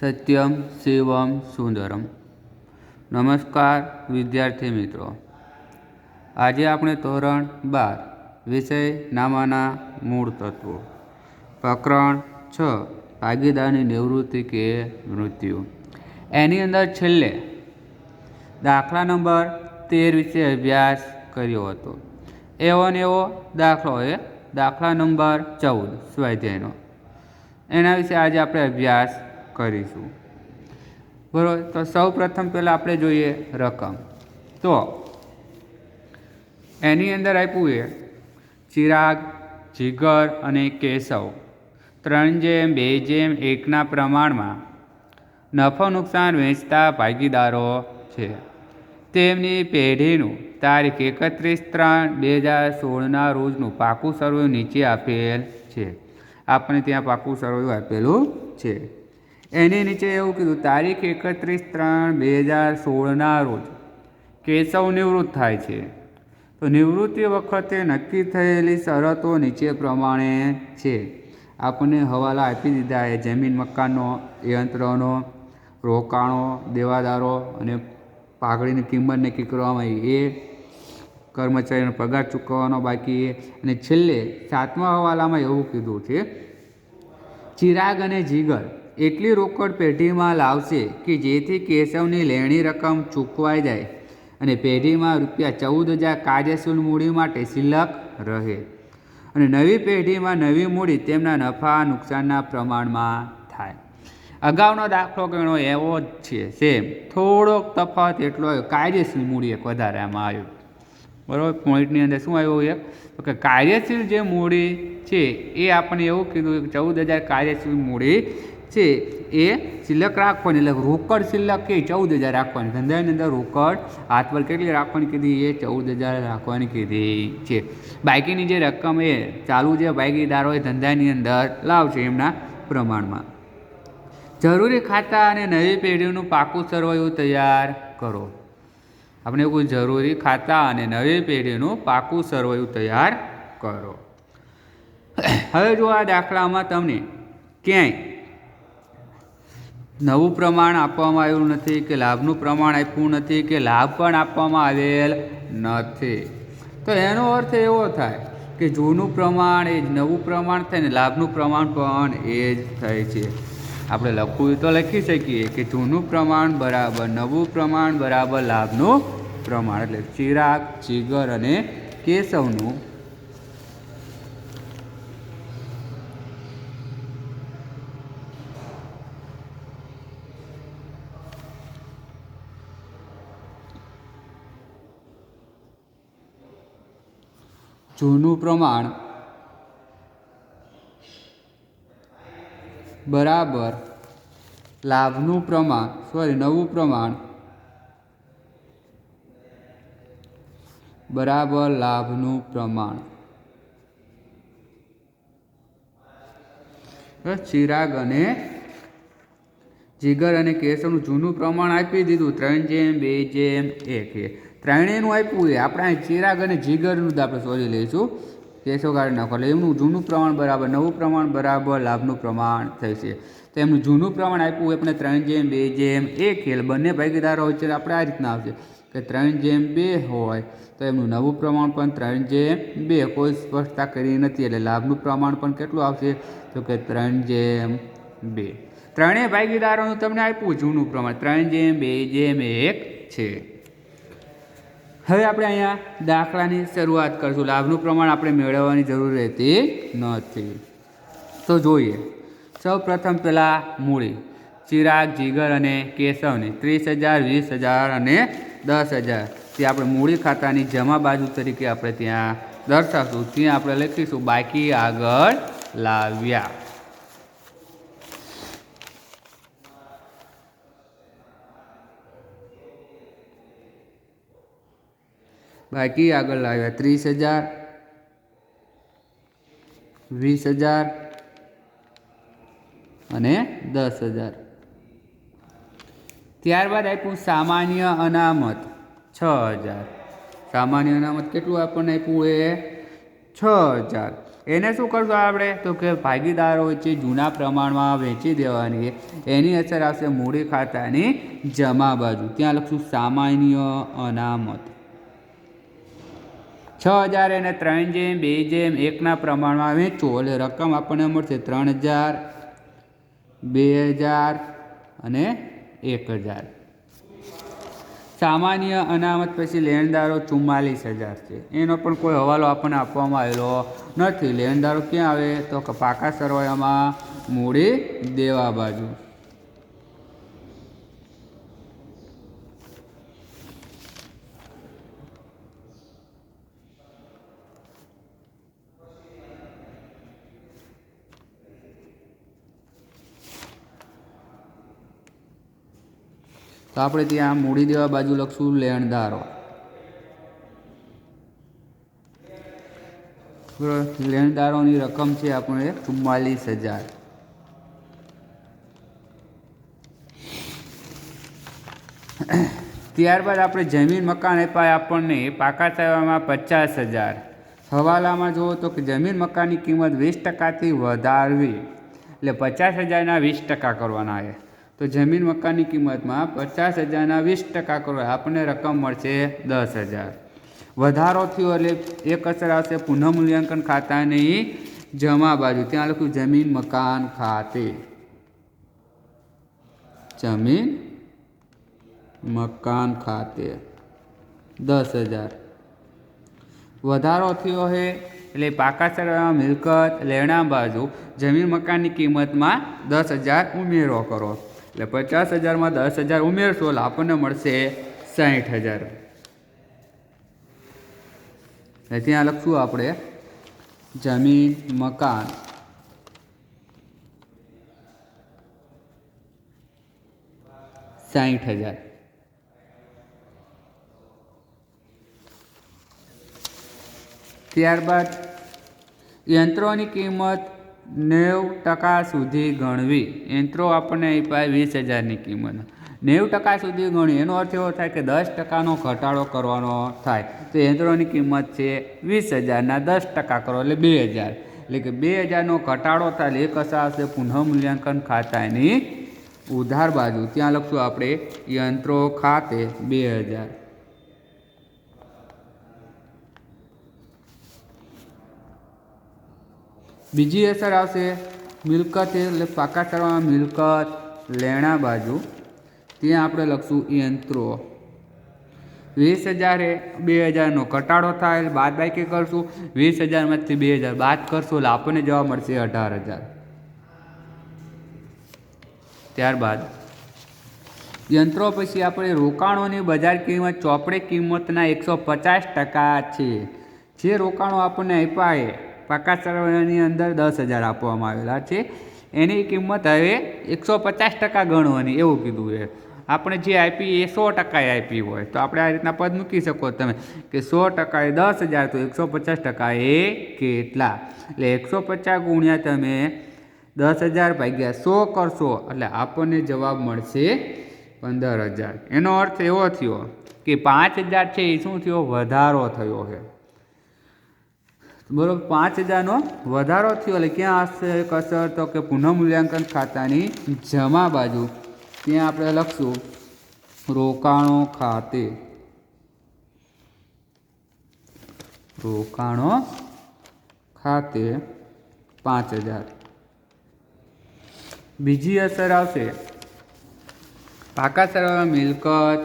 સત્યમ શિવમ સુંદરમ. નમસ્કાર, વિદ્યાર્થી મિત્રો. આજે આપણે ધોરણ બાર, વિષય નામાના મૂળ તત્વો. પ્રકરણ છ, ભાગીદારની નિવૃત્તિ કે મૃત્યુ. એની અંદર છેલ્લે દાખલા નંબર તેર વિશે અભ્યાસ કર્યો હતો. એવો ને એવો દાખલો એ દાખલા નંબર ચૌદ સ્વાધ્યાયનો. એના વિશે આજે આપણે અભ્યાસ કરીશું. બરાબર, તો સૌ પ્રથમ પહેલાં આપણે જોઈએ રકમ. તો એની અંદર આપ્યું એ ચિરાગ, જીગર અને કેશવ. ત્રણ જેમ, બે જેમ, એકના પ્રમાણમાં નફો નુકસાન વેચતા ભાગીદારો છે. તેમની પેઢીનું તારીખ એકત્રીસ ત્રણ બે હજાર સોળના રોજનું પાકું સરવૈયું નીચે આપેલ છે. આપણે ત્યાં પાકું સરવૈયું આપેલું છે. એની નીચે એવું કીધું, તારીખ એકત્રીસ ત્રણ બે હજાર સોળના રોજ કેશવ નિવૃત્ત થાય છે. તો નિવૃત્તિ વખતે નક્કી થયેલી શરતો નીચે પ્રમાણે છે. આપણને હવાલા આપી દીધા એ જમીન મકાનનો યંત્રનો, રોકાણો, દેવાદારો અને પાઘડીની કિંમત નક્કી કરવામાં આવી. એ કર્મચારીનો પગાર ચૂકવવાનો બાકી અને છેલ્લે સાતમા હવાલામાં એવું કીધું છે, ચિરાગ અને જીગર એટલી રોકડ પેઢીમાં લાવશે કે જેથી કેશવની લેણી રકમ ચૂકવાઈ જાય અને પેઢીમાં રૂપિયા ચૌદ હજાર કાર્યશીલ મૂડી માટે સિલક રહે. અને નવી પેઢીમાં નવી મૂડી તેમના નફા નુકસાનના પ્રમાણમાં થાય. અગાઉનો દાખલો ગણો એવો જ છે સેમ થોડોક તફાવત એટલો આવ્યો કાયદેશીલ મૂડી એક વધારામાં આવ્યો. બરાબર? પોઈન્ટની અંદર શું આવ્યું એક? તો કે કાર્યશીલ જે મૂડી છે એ આપણને એવું કીધું ચૌદ હજાર કાર્યશીલ મૂડી છે, એ સિલક રાખવાની. એટલે રોકડ સિલક કે ચૌદ હજાર રાખવાની. ધંધાની અંદર રોકડ હાથ પર કેટલી રાખવાની કીધી? એ ચૌદ હજાર રાખવાની કીધી છે. બાઈકીની જે રકમ એ ચાલુ જે ભાગીદારો એ ધંધાની અંદર લાવશે એમના પ્રમાણમાં. જરૂરી ખાતા અને નવી પેઢીનું પાકું સરવૈયું તૈયાર કરો. આપણે કોઈ જરૂરી ખાતા અને નવી પેઢીનું પાકું સરવૈયું તૈયાર કરો. હવે જો આ દાખલામાં તમને ક્યાંય નવું પ્રમાણ આપવામાં આવ્યું નથી કે લાભનું પ્રમાણ આપ્યું નથી કે લાભ પણ આપવામાં આવેલ નથી. તો એનો અર્થ એવો થાય કે જૂનું પ્રમાણ એ જ નવું પ્રમાણ થાય ને લાભનું પ્રમાણ પણ એ જ થાય છે. આપણે લખવું તો લખી શકીએ કે જૂનું પ્રમાણ બરાબર નવું પ્રમાણ બરાબર લાભનું પ્રમાણ. એટલે ચિરાગ, ચીગર અને કેશવનું જૂનું પ્રમાણ બરાબર લાભનું પ્રમાણ સોરી નવું પ્રમાણ બરાબર લાભનું પ્રમાણ. ચિરાગ અને જીગર અને કેશવનું જૂનું પ્રમાણ આપી દીધું. ત્રણ જેમ, બે જેમ એક. ત્રણેયનું આપ્યું એ આપણે ચિરાગ અને જીગરનું જ આપણે શોધી લઈશું. કેશવ કાઢી નાખો. એટલે એમનું જૂનું પ્રમાણ બરાબર, નવું પ્રમાણ બરાબર, લાભનું પ્રમાણ થશે. તો એમનું જૂનું પ્રમાણ આપ્યું આપણે ત્રણ જેમ, બે જેમ, એક ખેલ બંને ભાગીદારો હોય છે આપણે આ રીતના આવશે. કે ત્રણ જેમ, બે હોય, તો એમનું નવું પ્રમાણ પણ ત્રણ જેમ, બે. કોઈ સ્પષ્ટતા કરી નથી, એટલે લાભનું પ્રમાણ પણ કેટલું આવશે? તો કે ત્રણ જેમ, બે. ત્રણેય ભાગીદારોનું તમને આપ્યું જૂનું પ્રમાણ. ત્રણ જેમ, બે જેમ, એક છે. હવે આપણે અહીંયા દાખલાની શરૂઆત કરીશું. લાભનું પ્રમાણ આપણે મેળવવાની જરૂર રહેતી નથી. તો જોઈએ. સૌ પ્રથમ પહેલાં મૂડી. ચિરાગ, જીગર અને કેશવની ત્રીસ હજાર, વીસ હજાર અને દસ હજાર. તે આપણે મૂડી ખાતાની જમા બાજુ તરીકે આપણે ત્યાં દર્શાવશું. ત્યાં આપણે લખીશું, બાકી આગળ લાવ્યા. બાકી આગળ લાવ્યા. ત્રીસ હજાર, વીસ હજાર અને દસ હજાર. ત્યારબાદ આપ્યું સામાન્ય અનામત, છ હજાર. સામાન્ય અનામત કેટલું આપણને આપ્યું એ? છ હજાર. એને શું કરશું આપણે? તો કે ભાગીદારો વચ્ચે જૂના પ્રમાણમાં વેચી દેવાની. એની અસર આવશે મૂડી ખાતાની જમા બાજુ. ત્યાં લખશું સામાન્ય અનામત. છ હજાર એને ત્રણ જેમ, બે જેમ, એકના પ્રમાણમાં વેચો. એટલે રકમ આપણને મળશે ત્રણ હજાર, બે હજાર અને એક હજાર. સામાન્ય અનામત પછી લેણદારો ચુમ્માલીસ હજાર છે. એનો પણ કોઈ હવાલો આપણને આપવામાં આવેલો નથી. લેણદારો ક્યાં આવે? તો પાકા સરવાયામાં મૂડી દેવા બાજુ. તો આપણે ત્યાં મૂડી દેવા બાજુ લખશું લેણદારો. લેણદારોની રકમ છે આપણે ચુમ્માલીસ હજાર. ત્યારબાદ આપણે જમીન મકાન અપાય આપણને પાકા સેવામાં પચાસ હજાર. હવાલામાં જુઓ તો કે જમીન મકાનની કિંમત વીસ ટકાથી વધારવી. એટલે પચાસ હજારના વીસ ટકા કરવાના છે. તો જમીન મકાનની કિંમતમાં પચાસ હજારના વીસ ટકા કરો આપણને રકમ મળશે દસ હજાર. વધારો થયો એટલે એક અસર આવશે પુનઃમૂલ્યાંકન ખાતાની જમા બાજુ. ત્યાં લખ્યું જમીન મકાન ખાતે. જમીન મકાન ખાતે. દસ હજાર. વધારો થયો છે એટલે પાકા સરવાળામાં મિલકત લેણા બાજુ જમીન મકાનની કિંમતમાં દસ હજાર ઉમેરો કરો. એટલે પચાસ હજારમાં દસ હજાર ઉમેરશો એટલે આપણને મળશે સાહીઠ હજાર. એટલે ત્યાં લખશું આપણે, જમીન, મકાન. સાઠ હજાર. ત્યારબાદ યંત્રોની કિંમત નેવું ટકા સુધી ગણવી. યંત્રો આપણને આપ્યા વીસ હજારની કિંમત. નેવું ટકા સુધી ગણી એનો અર્થ એવો થાય કે દસ ટકાનો ઘટાડો કરવાનો થાય. તો યંત્રોની કિંમત છે વીસ હજારના દસ ટકા કરો એટલે બે હજાર. એટલે કે બે હજારનો ઘટાડો થાય એ આવશે પુનઃમૂલ્યાંકન ખાતાની ઉધાર બાજુ. ત્યાં લખશું આપણે યંત્રો ખાતે બે હજાર. બીજી અસર આવશે મિલકત એટલે પાકા કરવામાં મિલકત, લેણા બાજુ. ત્યાં આપણે લખશું યંત્રો. વીસ હજારે બે હજારનો ઘટાડો થાય બાદ બાકી કરશું. વીસ હજારમાંથી બે હજાર બાદ કરશું એટલે આપણને જવા મળશે અઢાર હજાર. ત્યારબાદ યંત્રો પછી આપણે રોકાણોની બજાર કિંમત, ચોપડે કિંમતના એકસો પચાસ ટકા છે. જે રોકાણો આપણને આપ્યા એ પાકા સરવાળાની અંદર દસ હજાર આપવામાં આવેલા છે. એની કિંમત હવે એકસો પચાસ ટકા ગણવાની એવું કીધું છે. આપણે જે આપી એ સો ટકાએ આપી હોય તો આપણે આ રીતના પદ મૂકી શકો તમે કે સો ટકાએ દસ હજાર તો એકસો પચાસ ટકા એ કેટલા? એટલે એકસો પચાસ ગુણ્યા તમે દસ હજાર ભાગ્યા સો કરશો એટલે આપણને જવાબ મળશે પંદર હજાર. એનો અર્થ એવો થયો કે પાંચ હજાર છે એ શું થયો? વધારો થયો છે. બરોબર પાંચ હજારનો વધારો થયો એટલે ક્યાં હશે? એક અસર તો કે પુનઃમૂલ્યાંકન ખાતાની જમા બાજુ. ત્યાં આપણે લખશું, રોકાણો ખાતે. રોકાણો ખાતે પાંચ હજાર. બીજી અસર આવશે, પાકા સરવાળા મિલકત,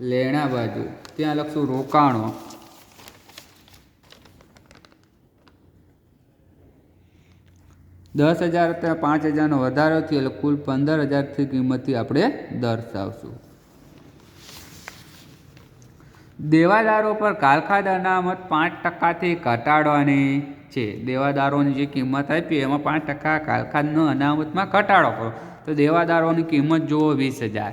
લેણા બાજુ. ત્યાં લખશું રોકાણો. દસ હજાર ત્યાં પાંચ હજારનો વધારો થયો એટલે કુલ પંદર હજારથી કિંમતથી આપણે દર્શાવશું. દેવાદારો પર કાલખાદ અનામત પાંચ ટકાથી ઘટાડવાની છે. દેવાદારોની જે કિંમત આપી એમાં પાંચ ટકા કાલખાદનો અનામતમાં ઘટાડો કરો. તો દેવાદારોની કિંમત જુઓ વીસ હજાર.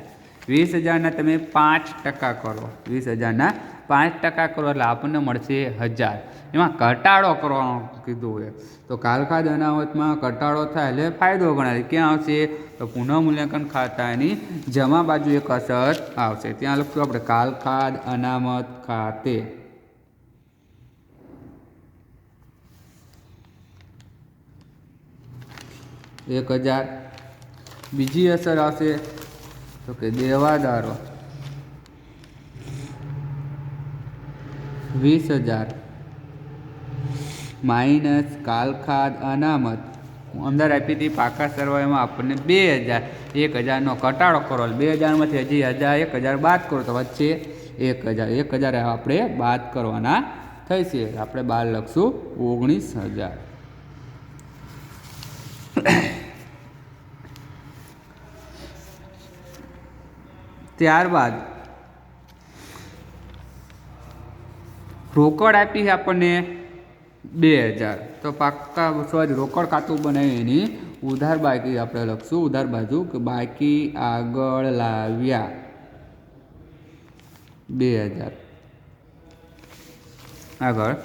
વીસ હજારના તમે પાંચ ટકા કરો. વીસ હજારના પાંચ ટકા કરો એટલે આપણને મળશે હજાર. એમાં ઘટાડો કરવાનો કીધું છે તો કાલખાદ અનામતમાં ઘટાડો થાય એટલે ફાયદો ગણાય. ક્યાં આવશે? તો પુનઃમૂલ્યાંકન ખાતાની જમા બાજુ એક અસર આવશે. ત્યાં લખશું આપણે કાલખાદ અનામત ખાતે. એક હજાર. બીજી અસર આવશે. તો કે દેવાદારો. વીસ હજાર. માઇનસ કાલખાદ અનામત. અંદર આપી હતી પાકા સરવાળામાં આપણને બે હજાર. એક હજારનો ઘટાડો કરો. બે હજારમાંથી હજી હજાર, એક હજાર બાદ કરો તો વચ્ચે એક હજાર. એક હજાર આપણે બાદ કરવાના થશે આપણે બાર લખશું ઓગણીસ હજાર. ત્યારબાદ રોકડ આપી છે આપણને બે હજાર. તો પાક્કા સોરી, રોકડ ખાતું બનાવી એની. ઉધાર બાકી આપણે લખશું, ઉધાર બાજુ, કે બાકી આગળ લાવ્યા. બે હજાર. આગળ.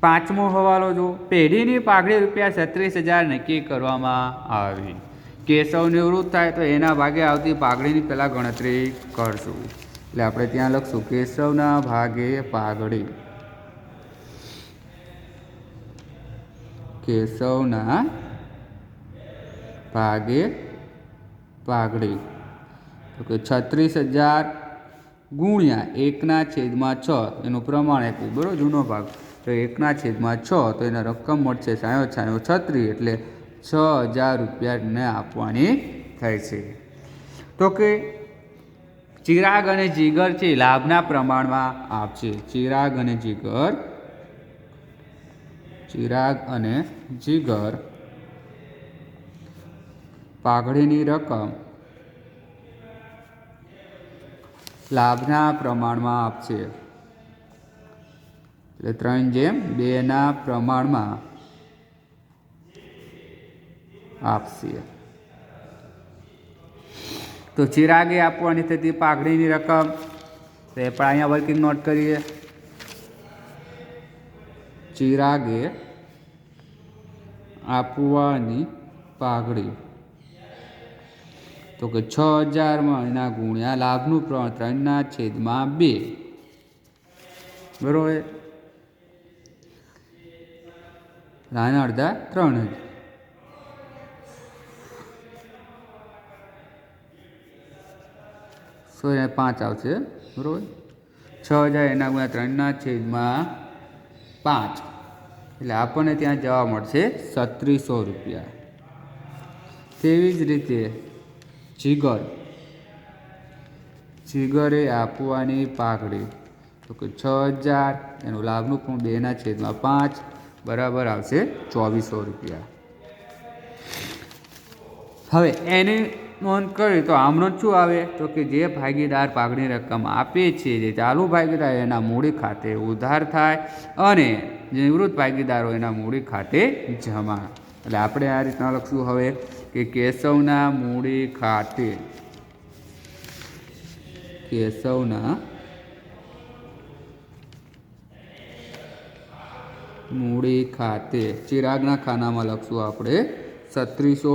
પાંચમો હવાલો જો પેઢીની પાઘડી રૂપિયા છત્રીસ હજાર નક્કી કરવામાં આવી. કેશવ નિવૃત્ત થાય તો એના ભાગે આવતી પાઘડીની પહેલાં ગણતરી કરશું. એટલે આપણે ત્યાં લખશું, કેશવના ભાગે પાઘડી. કેશવના ભાગે પાઘડી. તો કે છત્રીસ હજાર ગુણ્યા એકના છેદમાં છ, એનું પ્રમાણ આપ્યું. બરાબર, જૂનો ભાગ. તો એકના છેદમાં છ, તો એને રકમ મળશે સાયો છાયો છત્રી એટલે છ હજાર રૂપિયાને આપવાની થાય છે. તો કે ચિરાગ અને જીગર છે લાભના પ્રમાણમાં આપશે. ચિરાગ અને જીગર. ચિરાગ અને જીગર. પાઘડીની રકમ લાભના પ્રમાણમાં આપશે. એટલે ત્રણ જેમ બેના પ્રમાણમાં આપશે. તો ચિરાગે આપવાની થતી પાઘડીની રકમ. તો એ પણ અહીંયા વર્કિંગ નોટ કરીએ. ચિરાગે આપવાની પાઘડી. તો કે છ હજારમાં એના ગુણ્યા લાભનું પ્રમાણ ત્રણના છેદમાં બે. બરોબર? નાના અડધા ત્રણ હજાર સો એને પાંચ આવશે. બરોબર? છ હજાર એના ગુણ્યા ત્રણના છેદમાં પાંચ. એટલે આપણને ત્યાં જવા મળશે સત્રીસો રૂપિયા. તેવી જ રીતે જીગર. જીગરે આપવાની પાઘડી. તો કે છ હજાર, એનું લાભનું પણ બેના છેદમાં પાંચ, બરાબર આવશે ચોવીસો રૂપિયા. હવે એની નોંધ કરી તો આમનો શું આવે? તો કે જે ભાગીદાર પાકની રકમ આપે છે, જે ચાલુ ભાગીદાર એના મૂડી ખાતે ઉધાર થાય અને નિવૃત્ત ભાગીદારો એના મૂડી ખાતે જમા. એટલે આપણે આ રીતના લખશું હવે કે કેશવના મૂડી ખાતે. કેશવના મૂડી ખાતે. ચિરાગના ખાનામાં લખશું આપણે, છત્રીસો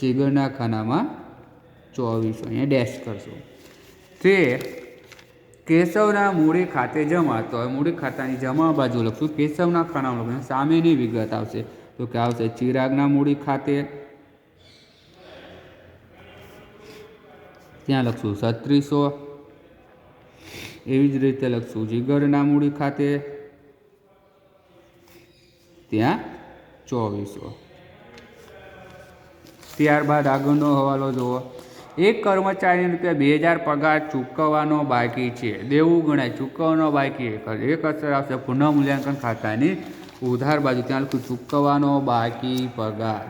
જીગરના ખાનામાં ચોવીસો, અહીંયા ડેશ કરશું. તે કેશવના મૂડી ખાતે જમા, તો મૂડી ખાતાની જમા બાજુ લખશું, કેશવના ખાનામાં લખશું સામેની વિગત આવશે. તો કે આવશે ચિરાગના મૂડી ખાતે, ત્યાં લખશું છત્રીસો. એવી જ રીતે લખશું જીગરના મૂડી ખાતે, ત્યાં ચોવીસો. ત્યારબાદ આગળનો હવાલો જુઓ. એક કર્મચારીને રૂપિયા બે હજાર પગાર ચૂકવવાનો બાકી છે. દેવું ગણાય. ચૂકવવાનો બાકી એક અસર આવશે. પુનઃ મૂલ્યાંકન ખાતાની ઉધાર બાજુ. ત્યાં લખું ચૂકવવાનો બાકી પગાર.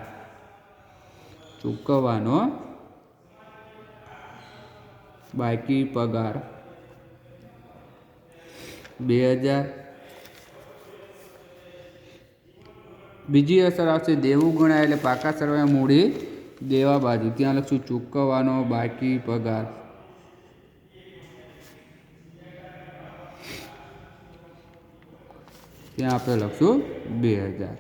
ચૂકવવાનો બાકી પગાર. બે હજાર. બીજી અસર આવશે. દેવું ગણાય એટલે પાકા સરવાળા મૂડી દેવા બાજુ. ત્યાં લખશું, ચૂકવવાનો બાકી પગાર. ત્યાં આપણે લખશું, બે હજાર.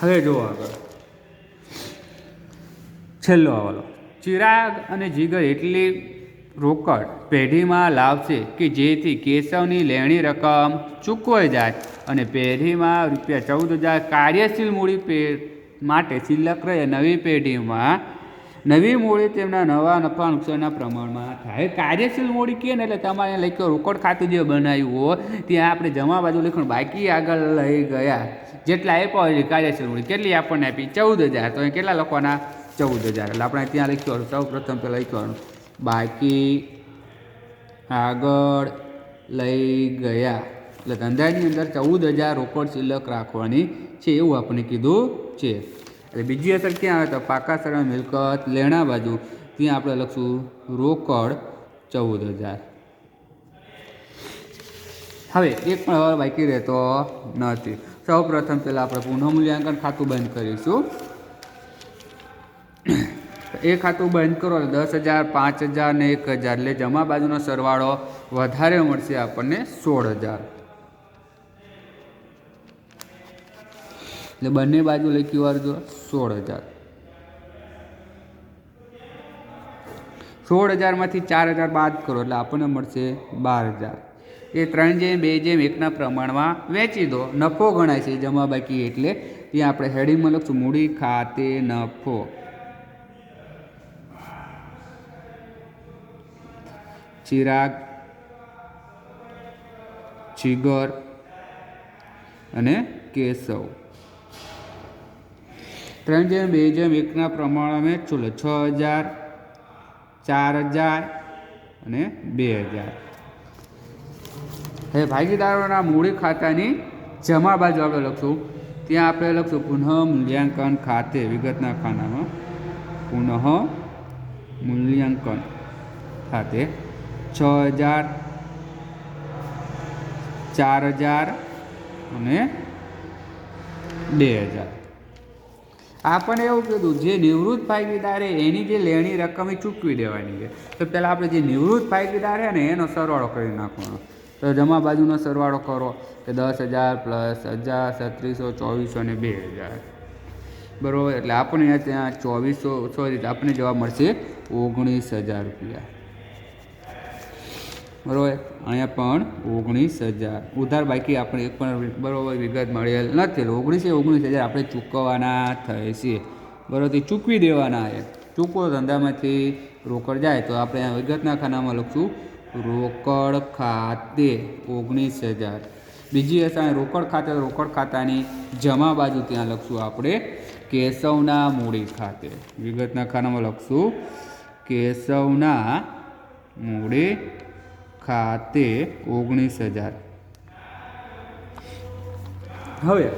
હવે જુઓ આગળ. છેલ્લો હવાલો. ચિરાગ અને જીગર એટલી રોકડ પેઢીમાં લાવશે કે જેથી કેશવની લેણી રકમ ચૂકવાઈ જાય અને પેઢીમાં રૂપિયા ચૌદ હજાર કાર્યશીલ મૂડી પે માટે શિલ્લક રહે નવી પેઢીમાં. નવી મૂડી તેમના નવા નફા નુકસાનના પ્રમાણમાં થાય. કાર્યશીલ મૂડી કહે ને એટલે તમારે લખ્યો, રોકડ ખાતું જે બનાવ્યું હોય ત્યાં આપણે જમા બાજુ લખ્યું, બાકી આગળ લઈ ગયા. જેટલા આપ્યા હોય કાર્યશીલ મૂડી. કેટલી આપણને આપી? ચૌદ હજાર તો કેટલા લોકોના ચૌદ હજાર એટલે આપણે ત્યાં લખ્યું સૌ પ્રથમ પહેલાં લખ્યું બાકી આગળ લઈ ગયા. એટલે ધંધાની અંદર ચૌદ હજાર રોકડ શિલ્લક રાખવાની છે એવું આપણે કીધું છે. એટલે બીજી અસર ક્યાં આવે તો પાકા સરળ મિલકત, લેણા બાજુ. ત્યાં આપણે લખશું રોકડ ચૌદ હજાર. હવે એક પણ હવે બાકી રહેતો નથી. સૌ પ્રથમ પહેલાં આપણે પુનઃમૂલ્યાંકન ખાતું બંધ કરીશું. એ ખાતું બંધ કરો એટલે દસ હજાર, પાંચ હજાર ને એક હજાર. એટલે જમા બાજુનો સરવાળો વધારે મળશે આપણને સોળ હજાર. એટલે બંને બાજુ લખી વાળજો સોળ હજાર. સોળ હજારમાંથી ચાર હજાર બાદ કરો એટલે આપણને મળશે બાર હજાર. એ ત્રણ જેમ, બે જેમ એકના પ્રમાણમાં વેચી દો. નફો ગણાય છે, જમા બાકી એટલે ત્યાં આપણે હેડિંગમાં લખશું, મૂડી ખાતે નફો. ચિરાગ, જીગર અને કેશવ. ત્રણ જેમ, બે જેમ, એકના પ્રમાણે વેચું લે છ હજાર, ચાર હજાર અને બે હજાર. હવે ભાગીદારોના મૂડી ખાતાની જમા બાજુ આપણે લખશું. ત્યાં આપણે લખશું, પુનઃ મૂલ્યાંકન ખાતે વિગતના ખાનામાં પુનઃ મૂલ્યાંકન ખાતે છ હજાર, ચાર હજાર અને બે હજાર. આપણને એવું કીધું, જે નિવૃત્ત ભાગીદારે એની જે લેણી રકમ એ ચૂકવી દેવાની છે. તો પહેલાં આપણે જે નિવૃત્ત ભાગીદાર છે ને, એનો સરવાળો કરી નાખવાનો. તો જમા બાજુનો સરવાળો કરો, કે દસ હજાર પ્લસ હજાર, છત્રીસો, ચોવીસો ને બે હજાર. બરાબર? એટલે આપણને ત્યાં ચોવીસો, સોરી, આપણને જવાબ મળશે ઓગણીસ હજાર રૂપિયા. બરાબર? અહીંયા પણ ઓગણીસ હજાર. ઉધાર બાકી આપણે એક પણ બરાબર વિગત મળેલ નથી. ઓગણીસે ઓગણીસ હજાર આપણે ચૂકવવાના થશે બરાબર, તે ચૂકવી દેવાના છે. ચૂકવો ધંધામાંથી રોકડ જાય તો આપણે અહીંયા વિગતના ખાનામાં લખશું. રોકડ ખાતે ઓગણીસ હજાર. બીજી હશે રોકડ ખાતે, રોકડ ખાતાની જમા બાજુ ત્યાં લખશું આપણે કેશવના મૂડી ખાતે. વિગતના ખાનામાં લખશું. કેશવના મૂડી ખાતે ઓગણીસ હજાર. હવે,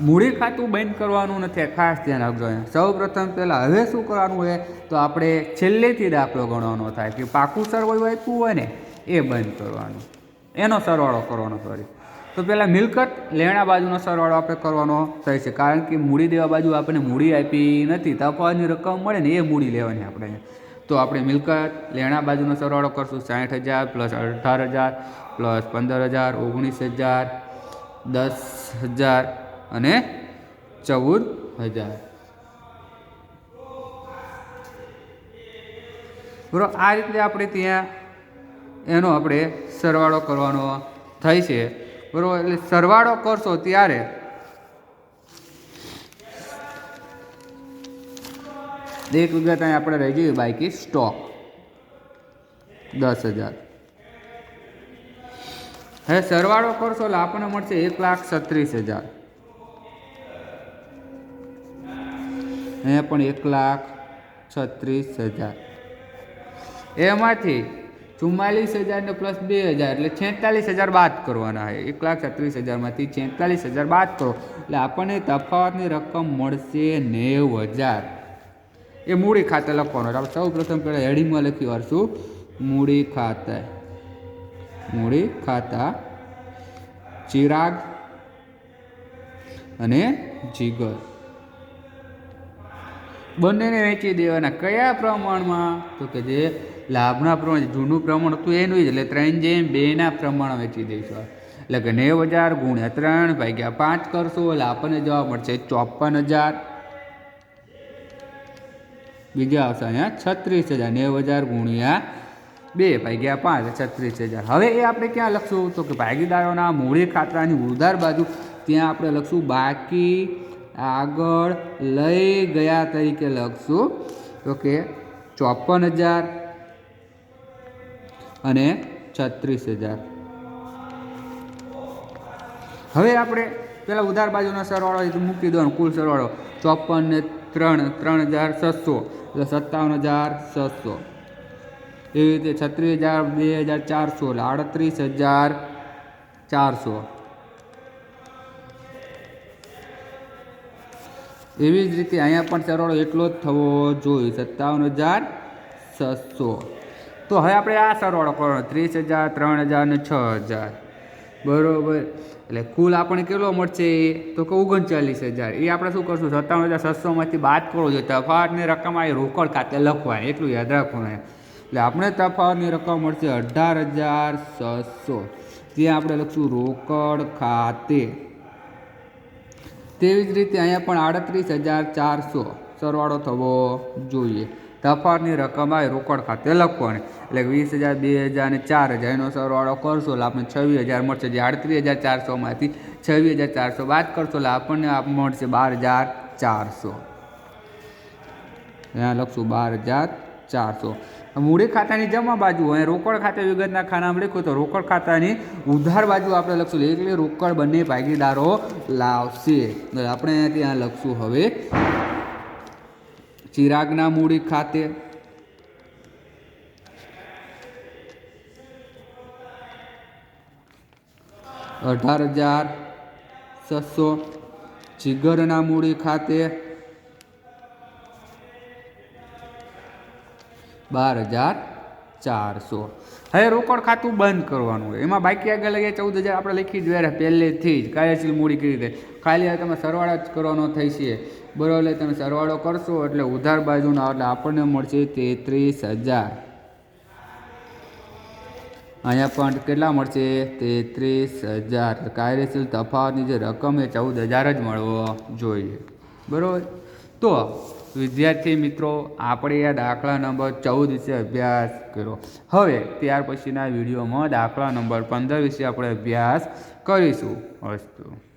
મૂડી ખાતું બંધ કરવાનું નથી ખાસ ધ્યાન રાખજો અહીંયા. સૌ પ્રથમ પહેલાં હવે શું કરવાનું હોય, તો આપણે છેલ્લેથી દાખલો ગણવાનો થાય કે પાકું સરવાળું આપ્યું હોય ને, એ બંધ કરવાનું. એનો સરવાળો કરવાનો સોરી તો પહેલાં મિલકત લેણા બાજુનો સરવાળો આપણે કરવાનો થાય છે. કારણ કે મૂડી દેવા બાજુ આપણે મૂડી આપી નથી. તફાવતની રકમ મળે ને એ મૂડી લેવાની આપણે. તો આપણે મિલકત, લેણા બાજુનો સરવાળો કરશું સાઠ હજાર, પ્લસ અઢાર હજાર, પ્લસ પંદર હજાર, ઓગણીસ હજાર, દસ હજાર અને ચૌદ હજાર. બરાબર આ રીતે આપણે ત્યાં એનો આપણે સરવાળો કરવાનો થાય છે. બરાબર, એટલે સરવાળો કરશો ત્યારે એક વિગત અહીં આપણે રહી જઈએ બાઈકી સ્ટોક દસ હજાર. હવે સરવાળો કરશો એટલે આપણને મળશે એક લાખ છત્રીસ હજાર. અહીંયા પણ એક લાખ છત્રીસ હજાર. એમાંથી ચુમ્માલીસ હજાર ને પ્લસ બે હજાર એટલે છેતાલીસ હજાર બાદ કરવાના હોય એક લાખ છત્રીસ હજારમાંથી છેતાલીસ હજાર બાદ કરો. એટલે આપણને તફાવતની રકમ મળશે નેવ હજાર. એ મૂડી ખાતે લખવાનું. આપણે સૌ પ્રથમ પહેલાં હેડિંગમાં લખી વાળશું મૂડી ખાતે. મૂડી ખાતા. ચિરાગ અને જીગર. બંનેને વેચી દેવાના કયા પ્રમાણમાં? તો કે જે લાભના પ્રમાણ જૂનું પ્રમાણ હતું એનું જ. એટલે ત્રણ જેમ બેના પ્રમાણ વેચી દઈશું. એટલે કે નેવ હજાર ગુણ્યા ત્રણ ભાગ્યા પાંચ કરશો. એટલે આપણને જવાબ મળશે ચોપન હજાર. બીજા આવશે અહીંયા છત્રીસ હજાર, નેવું હજાર ગુણ્યા બે ભાગ્યા પાંચ છત્રીસ હજાર. હવે એ આપણે ક્યાં લખશું? તો કે ભાગીદારોના મૂડી ખાતાની ઉધાર બાજુ. ત્યાં આપણે લખશું, બાકી આગળ લઈ ગયા તરીકે લખશું. તો કે ચોપન હજાર અને છત્રીસ હજાર. હવે આપણે પેલા ઉધાર બાજુનો સરવાળો મૂકી દો કુલ સરવાળો. ચોપન ને ત્રણ ત્રણ હજાર છસો. સત્તાવન હજાર છસો. એવી રીતે છત્રીસ હજાર, બે હજાર ચારસો એટલે આડત્રીસ હજાર ચારસો. એવી જ રીતે અહીંયા પણ સરવાળો એટલો જ થવો જોઈએ, સત્તાવન હજાર છસો. તો હવે આપણે આ સરવાળો કરવાનો, ત્રીસ હજાર, ત્રણ હજાર ને છ હજાર. બરોબર. એટલે કુલ આપણને કેટલો મળશે? એ તો કે ઓગણચાલીસ હજાર. એ આપણે શું કરશું? સત્તાવન હજાર છસોમાંથી બાદ કરવો જોઈએ. તફાવતની રકમ આ રોકડ ખાતે લખવાની એટલું યાદ રાખવાનું એટલે આપણે તફાવતની રકમ મળશે અઢાર હજાર છસો જે આપણે લખશું રોકડ ખાતે. તેવી જ રીતે અહીંયા પણ આડત્રીસ હજાર ચારસો. સરવાળો થવો જોઈએ. તફાવતની રકમ આવે રોકડ ખાતે લખવાની એટલે વીસ હજાર, બે હજાર અને ચાર હજાર. એનો સરવાળો કરશો એટલે આપણને છવ્વીસ હજાર મળશે. જે આડત્રીસ હજાર ચારસોમાંથી છવ્વીસ હજાર ચારસો બાદ કરશો એટલે આપણને આપ મળશે બાર હજાર ચારસો. અહીંયા લખશું બાર હજાર ચારસો. મૂડી ખાતાની જમા બાજુ અને રોકડ ખાતે વિગતના ખાનામાં લખ્યું તો રોકડ ખાતાની ઉધાર બાજુ આપણે લખશું. એટલે રોકડ બંને ભાગીદારો લાવશે. આપણે ત્યાં લખશું હવે. ચિરાગના મૂડી ખાતે. અઢાર હજાર છસો જીગરના મૂડી ખાતે. બાર હજાર ચારસો. હવે રોકડ ખાતું બંધ કરવાનું હોય. એમાં બાકી આગળ લઈએ ચૌદ હજાર આપણે લખી જ પહેલેથી જ કાર્યશીલ મૂડી કરી દે ખાલી તમે સરવાળા જ કરવાનો થઈ છે. બરાબર, એટલે તમે સરવાળો કરશો એટલે ઉધાર બાજુના, એટલે આપણને મળશે તેત્રીસ હજાર. અહીંયા પણ કેટલા મળશે? તેત્રીસ હજાર. કાર્યશીલ તફાવતની જે રકમ એ ચૌદ હજાર જ મળવો જોઈએ. બરાબર? તો, વિદ્યાર્થી મિત્રો, આપણે આ દાખલા નંબર ચૌદ વિશે અભ્યાસ કર્યો. હવે, ત્યાર પછીના વિડીયોમાં દાખલા નંબર પંદર વિશે આપણે અભ્યાસ કરીશું. અસ્તુ.